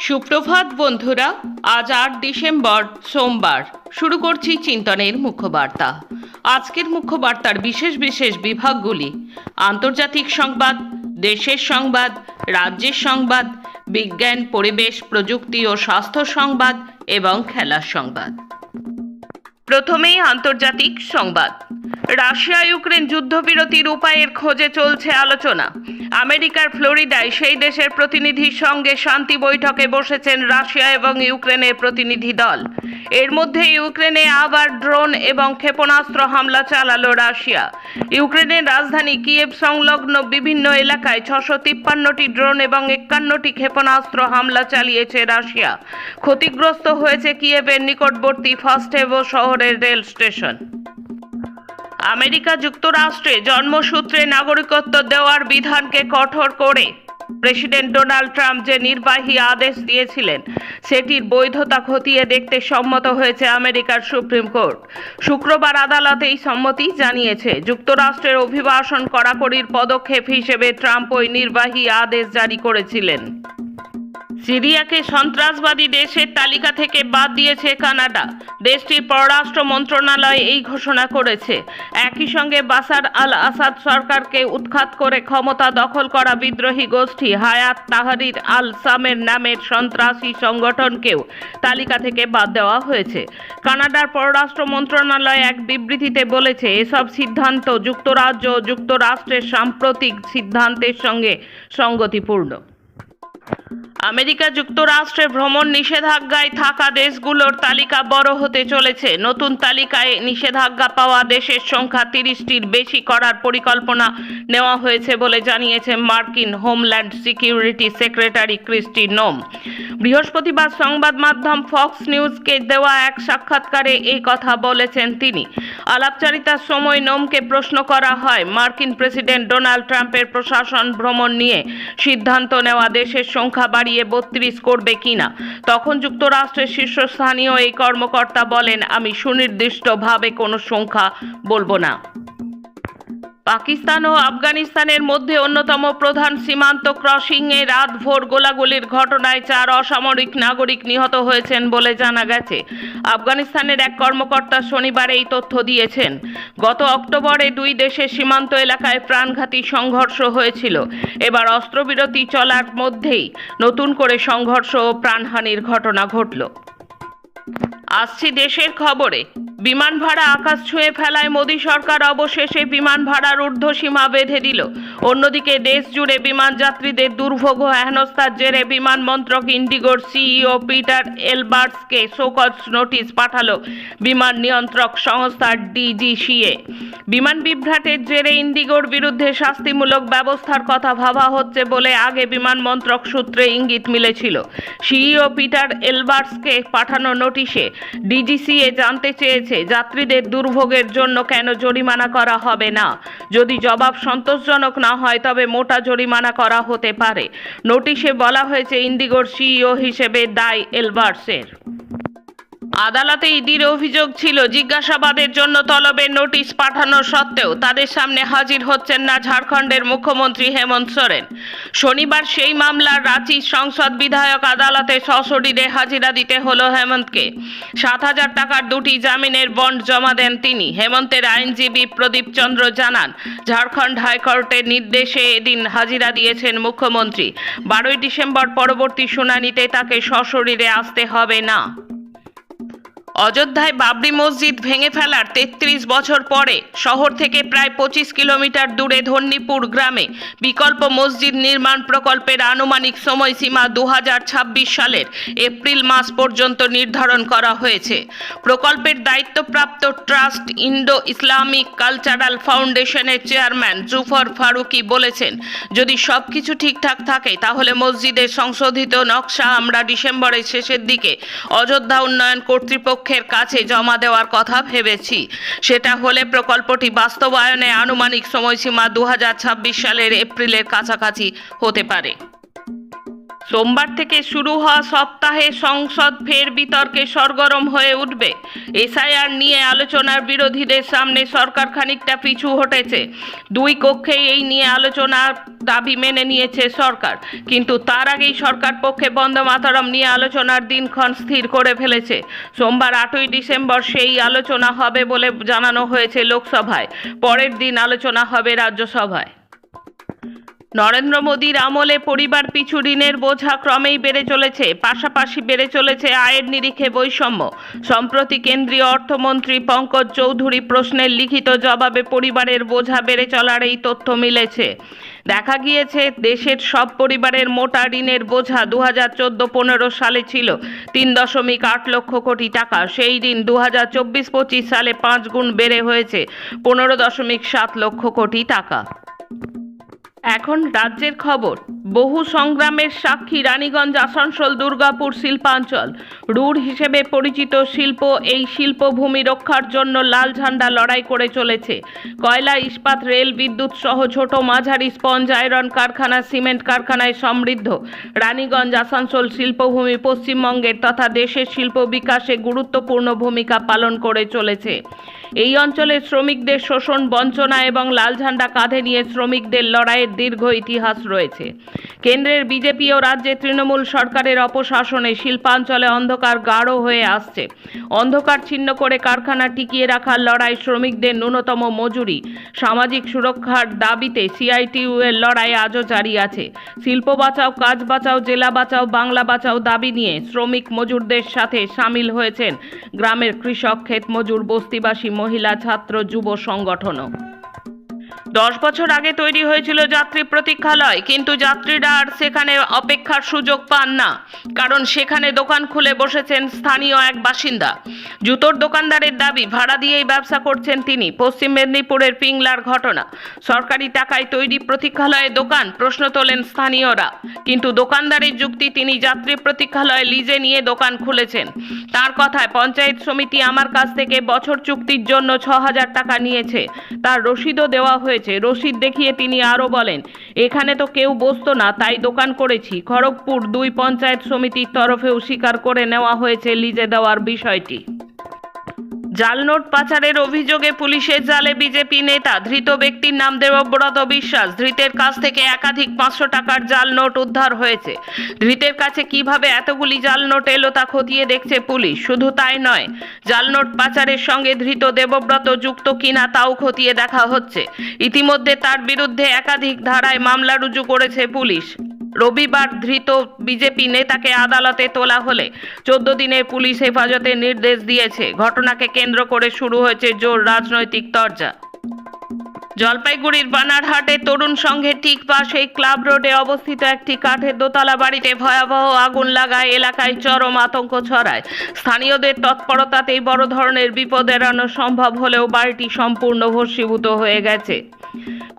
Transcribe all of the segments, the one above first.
সুপ্রভাত বন্ধুরা, আজ আট ডিসেম্বর, সোমবার। শুরু করছি চিন্তনের মুখ্যবার্তা আজকের মুখ্যবার্তার বিশেষ বিশেষ বিভাগগুলি, আন্তর্জাতিক সংবাদ, দেশের সংবাদ, রাজ্যের সংবাদ, বিজ্ঞান, পরিবেশ, প্রযুক্তি ও স্বাস্থ্য সংবাদ এবং খেলার সংবাদ। প্রথমেই আন্তর্জাতিক সংবাদ। রাশিয়া ইউক্রেন যুদ্ধবিরতির উপায়ের খোঁজে চলছে আলোচনা। আমেরিকার ফ্লোরিডায় সেই দেশের প্রতিনিধির সঙ্গে শান্তি বৈঠকে বসেছেন রাশিয়া এবং ইউক্রেনের প্রতিনিধি দল। এর মধ্যে ইউক্রেনে আবার ড্রোন এবং ক্ষেপণাস্ত্র হামলা চালালো রাশিয়া। ইউক্রেনের রাজধানী কিয়েভ সংলগ্ন বিভিন্ন এলাকায় ছশো তিপ্পান্নটি ড্রোন এবং একান্নটি ক্ষেপণাস্ত্র হামলা চালিয়েছে রাশিয়া। ক্ষতিগ্রস্ত হয়েছে কিয়েভের নিকটবর্তী ফাস্টেভো শহরের রেল স্টেশন। আমেরিকা যুক্তরাষ্ট্রে জন্মসূত্রে নাগরিকত্ব দেওয়ার বিধানকে কঠোর করে। প্রেসিডেন্ট ডোনাল্ড ট্রাম্প যে নির্বাহী আদেশ দিয়েছিলেন, সেটির বৈধতা খতিয়ে দেখতে সম্মত হয়েছে আমেরিকার সুপ্রিম কোর্ট। শুক্রবার আদালতে এই সম্মতি জানিয়েছে, যুক্তরাষ্ট্রের অভিবাসন কড়াকড়ির পদক্ষেপ হিসেবে ট্রাম্প ওই নির্বাহী আদেশ জারি করেছিলেন। সিরিয়াকে সন্ত্রাসবাদী দেশের তালিকা থেকে বাদ দিয়েছে কানাডা। দেশটির পররাষ্ট্র মন্ত্রণালয় এই ঘোষণা করেছে। একই সঙ্গে বাসার আল আসাদ সরকারকে উৎখাত করে ক্ষমতা দখল করা বিদ্রোহী গোষ্ঠী হায়াত তাহারির আল সামের নামের সন্ত্রাসী সংগঠনকেও তালিকা থেকে বাদ দেওয়া হয়েছে। কানাডার পররাষ্ট্র মন্ত্রণালয় এক বিবৃতিতে বলেছে, এসব সিদ্ধান্ত যুক্তরাজ্য ও যুক্তরাষ্ট্রের সাম্প্রতিক সিদ্ধান্তের সঙ্গে সঙ্গতিপূর্ণ। আমেরিকা যুক্তরাষ্ট্রে ভ্রমণ নিষেধাজ্ঞায় থাকা দেশগুলোর তালিকা বড় হতে চলেছে। নতুন তালিকায় নিষেধাজ্ঞা পাওয়া দেশের সংখ্যা তিরিশটির বেশি করার পরিকল্পনা নেওয়া হয়েছে বলে জানিয়েছে মার্কিন হোমল্যান্ড সিকিউরিটি সেক্রেটারি ক্রিস্টি নোম। বৃহস্পতিবার সংবাদ মাধ্যম ফক্স নিউজকে দেওয়া এক সাক্ষাৎকারে এই কথা বলেছেন তিনি। আলাপচারিতার সময় নোমকে প্রশ্ন করা হয়, মার্কিন প্রেসিডেন্ট ডোনাল্ড ট্রাম্পের প্রশাসন ভ্রমণ নিয়ে সিদ্ধান্ত নেওয়া দেশের সংখ্যা বাড়িয়ে বত্রিশ করবে কিনা? তখন যুক্তরাষ্ট্রের শীর্ষস্থানীয় এই কর্মকর্তা বলেন, আমি সুনির্দিষ্টভাবে কোনো সংখ্যা বলব না। পাকিস্তান ও আফগানিস্তানের মধ্যে অন্যতম প্রধান সীমান্ত ক্রসিংয়ে রাত ভোর গোলাগুলির ঘটনায় চার অসামরিক নাগরিক নিহত হয়েছেন বলে জানা গেছে। আফগানিস্তানের এক কর্মকর্তা শনিবার এই তথ্য দিয়েছেন। গত অক্টোবরে দুই দেশের সীমান্ত এলাকায় প্রাণঘাতী সংঘর্ষ হয়েছিল। এবার অস্ত্রবিরতি চলার মধ্যেই নতুন করে সংঘর্ষ ও প্রাণহানির ঘটনা ঘটল। আসছি দেশের খবরে। বিমান ভাড়া আকাশ ছুঁয়ে ফেলায় মোদী সরকার অবশেষে বিমান ভাড়ার ঊর্ধ্বসীমা বেঁধে দিল। অন্যদিকে দেশ জুড়ে বিমান যাত্রীদের দুর্ভোগ হেনস্থার জেরে বিমান মন্ত্রক ইন্ডিগোর সিইও পিটার এলবার্টসকে শোকজ নোটিশ পাঠালো বিমান নিয়ন্ত্রক সংস্থার ডিজিসিএ। বিমান বিভ্রাটের জেরে ইন্ডিগোর বিরুদ্ধে শাস্তিমূলক ব্যবস্থার কথা ভাবা হচ্ছে বলে আগে বিমান মন্ত্রক সূত্রে ইঙ্গিত মিলেছিল। সিইও পিটার এলবার্টসকে পাঠানো নোটিশে ডিজিসিএ জানতে চেয়েছে, যাত্রীদের দুর্ভোগের জন্য কেন জরিমানা করা হবে না? যদি জবাব সন্তোষজনক না হয়, তবে মোটা জরিমানা করা হতে পারে। নোটিশে বলা হয়েছে, ইন্ডিগোর সিইও হিসেবে দায় এলবার্টসের আদালতে ইডির অভিযোগ ছিল, জিজ্ঞাসাবাদের জন্য তলবের নোটিশ পাঠানো সত্ত্বেও তাদের সামনে হাজির হচ্ছেন না ঝাড়খণ্ডের মুখ্যমন্ত্রী হেমন্ত সোরেন। শনিবার সেই মামলার রাঁচি সংসদ বিধায়ক আদালতে সশরীরে হাজিরা দিতে হলো হেমন্তকে। সাত হাজার টাকার দুটি জামিনের বন্ড জমা দেন তিনি। হেমন্তের আইনজীবী প্রদীপ চন্দ্র জানান, ঝাড়খণ্ড হাইকোর্টের নির্দেশে এদিন হাজিরা দিয়েছেন মুখ্যমন্ত্রী। বারোই ডিসেম্বর পরবর্তী শুনানিতে তাকে সশরীরে আসতে হবে না। অযোধ্যায় বাবরি মসজিদ ভেঙে ফেলার তেত্রিশ বছর পরে শহর থেকে প্রায় পঁচিশ কিলোমিটার দূরে ধন্যীপুর গ্রামে বিকল্প মসজিদ নির্মাণ প্রকল্পের আনুমানিক সময়সীমা দু হাজার ছাব্বিশ সালের এপ্রিল মাস পর্যন্ত নির্ধারণ করা হয়েছে। প্রকল্পের দায়িত্বপ্রাপ্ত ট্রাস্ট ইন্ডো ইসলামিক কালচারাল ফাউন্ডেশনের চেয়ারম্যান জুফর ফারুকি বলেছেন, যদি সব কিছু ঠিকঠাক থাকে তাহলে মসজিদের সংশোধিত নকশা আমরা ডিসেম্বরের শেষের দিকে অযোধ্যা উন্নয়ন কর্তৃপক্ষের কাছে জমা দেওয়ার কথা ভেবেছি। সেটা হলে প্রকল্পটি বাস্তবায়নে আনুমানিক সময়সীমা দু হাজার ছাব্বিশ সালের এপ্রিলের কাছাকাছি হতে পারে। সোমবার থেকে শুরু হওয়া সপ্তাহে সংসদ ফের বিতর্কে সরগরম হয়ে উঠবে। এসআইআর নিয়ে আলোচনার বিরোধীদের সামনে সরকার খানিকটা পিছু হটেছে। দুই কক্ষেই এই নিয়ে আলোচনার দাবি মেনে নিয়েছে সরকার। কিন্তু তার আগেই সরকার পক্ষে বন্দে মাতরম নিয়ে আলোচনার দিনক্ষণ স্থির করে ফেলেছে। সোমবার আটই ডিসেম্বর সেই আলোচনা হবে বলে জানানো হয়েছে লোকসভায়। পরের দিন আলোচনা হবে রাজ্যসভায়। নরেন্দ্র মোদীর আমলে পরিবার পিছু ঋণের বোঝা ক্রমেই বেড়ে চলেছে, পাশাপাশি বেড়ে চলেছে আয়ের নিরিখে বৈষম্য। সম্প্রতি কেন্দ্রীয় অর্থমন্ত্রী পঙ্কজ চৌধুরী প্রশ্নের লিখিত জবাবে পরিবারের বোঝা বেড়ে চলার এই তথ্য মিলেছে। দেখা গিয়েছে, দেশের সব পরিবারের মোটা ঋণের বোঝা দু হাজার চোদ্দ পনেরো সালে ছিল তিন দশমিক আট লক্ষ কোটি টাকা। সেই ঋণ দু হাজার চব্বিশ পঁচিশ সালে পাঁচ গুণ বেড়ে হয়েছে, পনেরো দশমিক সাত লক্ষ কোটি টাকা। এখন রাজ্যের খবর। বহু সংগ্রামের সাক্ষী রানীগঞ্জ, আসানসোল, দুর্গাপুর, শিল্পাঞ্চল। রুড় হিসেবে পরিচিত শিল্প, এই শিল্পভূমি রক্ষার জন্য লাল ঝান্ডা লড়াই করে চলেছে। কয়লা, ইস্পাত, রেল, বিদ্যুৎ সহ ছোট মাঝারি স্পঞ্জ, আয়রন কারখানা, সিমেন্ট কারখানায় সমৃদ্ধ। রানীগঞ্জ, আসানসোল শিল্পভূমি পশ্চিমবঙ্গের তথা দেশের শিল্প বিকাশে গুরুত্বপূর্ণ ভূমিকা পালন করে চলেছে। এই অঞ্চলের শ্রমিকদের শোষণ, বঞ্চনা এবং লাল ঝান্ডা কাঁধে নিয়ে শ্রমিকদের লড়াইয়ের দীর্ঘ ইতিহাস রয়েছে। কেন্দ্রের বিজেপি ও রাজ্যে তৃণমূল সরকারের অপশাসনে শিল্পাঞ্চলে অন্ধকার গাঢ় হয়ে আসছে। অন্ধকার ছিন্ন করে কারখানা টিকিয়ে রাখার লড়াই শ্রমিকদের ন্যূনতম মজুরি। সামাজিক সুরক্ষার দাবিতে সিআইটিইউ এর লড়াই আজও জারি আছে। শিল্প বাঁচাও, কাজ বাঁচাও, জেলা বাঁচাও, বাংলা বাঁচাও দাবি নিয়ে শ্রমিক মজুরদের সাথে সামিল হয়েছেন গ্রামের কৃষক ক্ষেত মজুর বস্তিবাসী, মহিলা, ছাত্র, যুব সংগঠনও। দশ বছর আগে তৈরি হয়েছিল যাত্রী প্রতীক্ষালয়, কিন্তু যাত্রীরা আর সেখানে অপেক্ষার সুযোগ পান না, কারণ সেখানে দোকান খুলে বসেছেন স্থানীয় এক বাসিন্দা। জুতোর দোকানদারের দাবি, ভাড়া দিয়েই ব্যবসা করছেন তিনি। পশ্চিম মেদিনীপুরের পিংলার ঘটনা। সরকারি টাকায় তৈরি প্রতীক্ষালয়ে দোকান, প্রশ্ন তোলেন স্থানীয়রা। কিন্তু দোকানদারের যুক্তি, তিনি যাত্রী প্রতীক্ষালয়ে লিজে নিয়ে দোকান খুলেছেন। তার কথায়, পঞ্চায়েত সমিতি আমার কাছ থেকে বছর চুক্তির জন্য ছ হাজার টাকা নিয়েছে। তার রসিদও দেওয়া হয়েছে। রসিদ দেখিয়ে তিনি আরও বলেন, এখানে তো কেউ বসতো না, তাই দোকান করেছি। খড়গপুর দুই পঞ্চায়েত সমিতির তরফেও স্বীকার করে নেওয়া হয়েছে লিজে দেওয়ার বিষয়টি। জাল নোট পাচারের অভিযোগে পুলিশের জালে বিজেপি নেতা, ধৃত ব্যক্তির নাম দেবব্রত বিশ্বাস। ধৃতের কাছ থেকে একাধিক পাঁচশো টাকার জাল নোট উদ্ধার হয়েছে। ধৃতের কাছে কীভাবে এতগুলি জাল নোট এলো তা খতিয়ে দেখছে পুলিশ। শুধু তাই নয় জাল নোট পাচারের সঙ্গে ধৃত দেবব্রত যুক্ত কিনা তাও খতিয়ে দেখা হচ্ছে। ইতিমধ্যে তার বিরুদ্ধে একাধিক ধারায় মামলা রুজু করেছে পুলিশ। রবিবার ধৃত বিজেপি নেতাকে আদালতে তোলা হলে চোদ্দ দিনের পুলিশ হেফাজতে নির্দেশ দিয়েছে। ঘটনাকে কেন্দ্র করে শুরু হয়েছে জোর রাজনৈতিক তরজা। জলপাইগুড়ির বানারহাটে তরুণ সংঘের ঠিক পাশেই ক্লাব রোডে অবস্থিত একটি কাঠের দোতলা বাড়িতে ভয়াবহ আগুন লাগায় এলাকায় চরম আতঙ্ক ছড়ায়। স্থানীয়দের তৎপরতাতেই বড় ধরনের বিপদ এড়ানো সম্ভব হলেও বাড়িটি সম্পূর্ণ ভস্মীভূত হয়ে গেছে।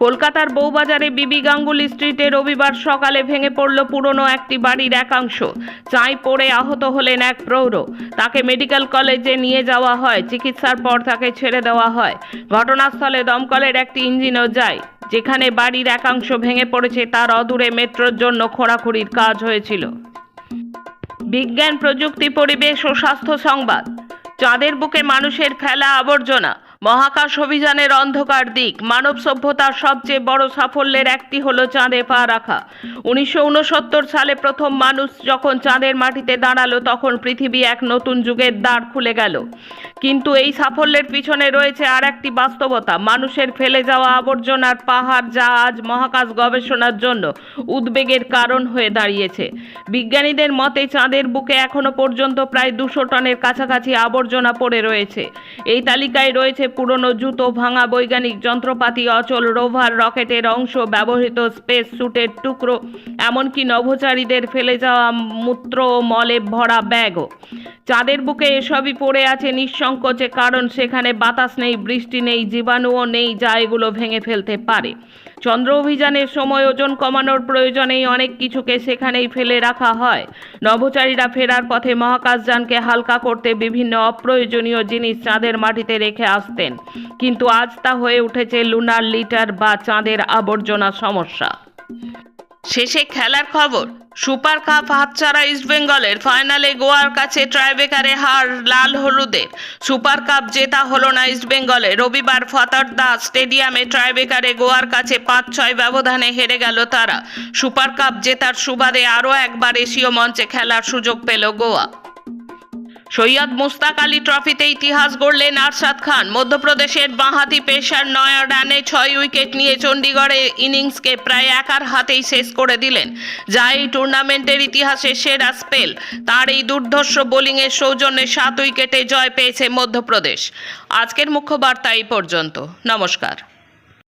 কলকাতার বউবাজারে বিবি গাঙ্গুলি স্ট্রিটে রবিবার সকালে ভেঙে পড়ল পুরনো একটি বাড়ির একাংশ। চাই পড়ে আহত হলেন এক প্রৌঢ়। তাকে মেডিকেল কলেজে নিয়ে যাওয়া হয়, চিকিৎসার পর তাকে ছেড়ে দেওয়া হয়। ঘটনাস্থলে দমকলের একটি ইঞ্জিনও যায়। যেখানে বাড়ির একাংশ ভেঙে পড়েছে, তার অদূরে মেট্রোর জন্য খোঁড়াখুড়ির কাজ হয়েছিল। বিজ্ঞান, প্রযুক্তি, পরিবেশ ও স্বাস্থ্য সংবাদ। চাঁদের বুকে মানুষের ফেলা আবর্জনা। মহাকাশ অভিযানের অন্ধকার দিক। মানব সভ্যতার সবচেয়ে বড় সাফল্যের একটি হলো চাঁদে পা রাখা। উনিশশো উনসত্তর সালে প্রথম মানুষ যখন চাঁদের মাটিতে দাঁড়াল, তখন পৃথিবী এক নতুন যুগের দ্বার খুলে গেল। কিন্তু এই সাফল্যের পিছনে রয়েছে আর একটি বাস্তবতা। মানুষের ফেলে যাওয়া আবর্জনার পাহাড় যা আজ মহাকাশ গবেষণার জন্য উদ্বেগের কারণ হয়ে দাঁড়িয়েছে। বিজ্ঞানীদের মতে, চাঁদের বুকে এখনও পর্যন্ত প্রায় দুশো টনের কাছাকাছি আবর্জনা পড়ে রয়েছে। এই তালিকায় রয়েছে পুরনো জুতো ভাঙা বৈজ্ঞানিক যন্ত্রপাতি, অচল রোভার, রকেটের অংশ, ব্যবহৃত স্পেস স্যুটের টুকরো, এমনকি নভোচারীদের ফেলে যাওয়া মূত্র ও মলে ভরা ব্যাগও। চাঁদের বুকে এসবই পড়ে আছে নিঃসংকোচে, কারণ সেখানে বাতাস নেই, বৃষ্টি নেই, জীবাণুও নেই যা এগুলো ভেঙে ফেলতে পারে। চন্দ্র অভিযানের সময় ওজন কমানোর প্রয়োজনেই অনেক কিছুকে সেখানেই ফেলে রাখা হয়। নভোচারীরা ফেরার পথে মহাকাশযানকে হালকা করতে বিভিন্ন অপ্রয়োজনীয় জিনিস চাঁদের মাটিতে রেখে আসতেন। কিন্তু আজ তা হয়ে উঠেছে লুনার লিটার বা চাঁদের আবর্জনা সমস্যা। শেষে খেলার খবর, সুপার কাপ হাতছাড়া ইস্টবেঙ্গলের ফাইনালে গোয়ার কাছে ট্রাইবেকারে হার লাল হলুদের। সুপার কাপ জেতা হলো না ইস্টবেঙ্গলে রবিবার ফতরদা স্টেডিয়ামে ট্রাইবেকারে গোয়ার কাছে পাঁচ ছয় ব্যবধানে হেরে গেল তারা। সুপার কাপ জেতার সুবাদে আরও একবার এশীয় মঞ্চে খেলার সুযোগ পেল গোয়া। সৈয়দ মুস্তাক আলী ট্রফিতে ইতিহাস গড়লেন আরশাদ খান। মধ্যপ্রদেশের বাঁহাতি পেশার নয় রানে ছয় উইকেট নিয়ে চণ্ডীগড়ে ইনিংসকে প্রায় একার হাতেই শেষ করে দিলেন। যা এই টুর্নামেন্টের ইতিহাসে সেরা স্পেল। তার এই দুর্ধর্ষ বোলিংয়ের সৌজন্যে সাত উইকেটে জয় পেয়েছে মধ্যপ্রদেশ। আজকের মুখ্য বার্তা এই পর্যন্ত। নমস্কার।